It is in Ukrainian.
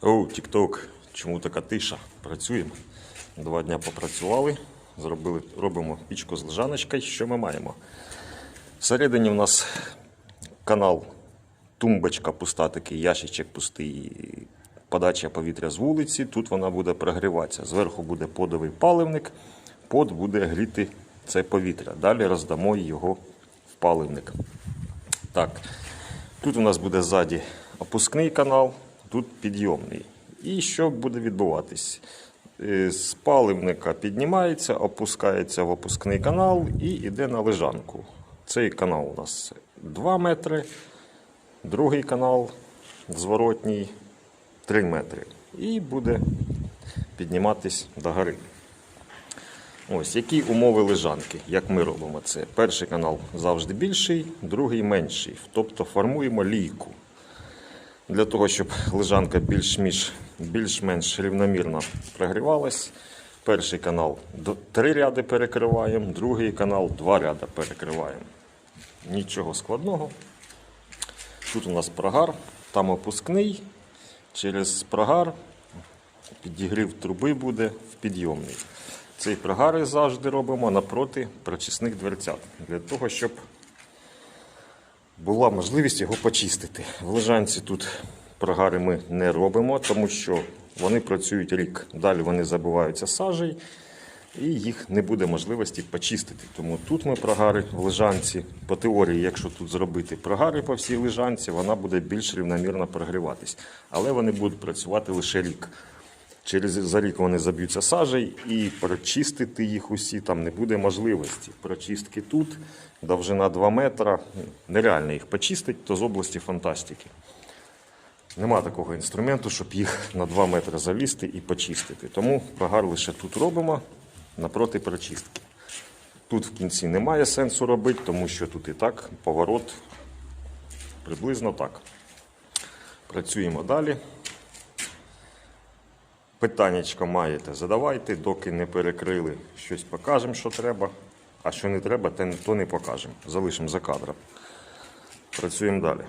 Оу, Тік-Ток, чому така тиша? Працюємо. Два дня попрацювали, зробили, робимо пічку з лежаночкою. Що ми маємо? Всередині у нас канал, тумбочка пуста, такий ящичок пустий, подача повітря з вулиці. Тут вона буде прогріватися. Зверху буде подовий паливник, под буде гріти це повітря. Далі роздамо його в паливник. Так, тут у нас буде ззаді опускний канал, тут підйомний. І що буде відбуватись? Е, З паливника піднімається, опускається в опускний канал і йде на лежанку. Цей канал у нас 2 метри, другий канал зворотній 3 метри. І буде підніматись до гори. Ось які умови лежанки, як ми робимо це. Перший канал завжди більший, другий менший. Тобто формуємо лійку. Для того, щоб лежанка більш-менш більш рівномірно прогрівалась. Перший канал три ряди перекриваємо, другий канал два ряди перекриваємо. Нічого складного. Тут у нас прогар, там опускний. Через прогар підігрів труби буде в підйомний. Цей прогари завжди робимо напроти прочисних дверцят, для того, щоб була можливість його почистити. В лежанці тут прогари ми не робимо, тому що вони працюють рік. Далі вони забиваються сажею і їх не буде можливості почистити. Тому тут ми прогари в лежанці. По теорії, якщо тут зробити прогари по всій лежанці, вона буде більш рівномірно прогріватись. Але вони будуть працювати лише рік. Через за рік вони заб'ються сажею і прочистити їх усі там не буде можливості. Прочистки тут, довжина 2 метра. Нереально їх почистити, то з області фантастики. Нема такого інструменту, щоб їх на 2 метри залізти і почистити. Тому прогар лише тут робимо напроти прочистки. Тут в кінці немає сенсу робити, тому що тут і так поворот приблизно так. Працюємо далі. Питаннячко маєте, задавайте, доки не перекрили. Щось покажемо, що треба, а що не треба, то не покажемо. Залишимо за кадром. Працюємо далі.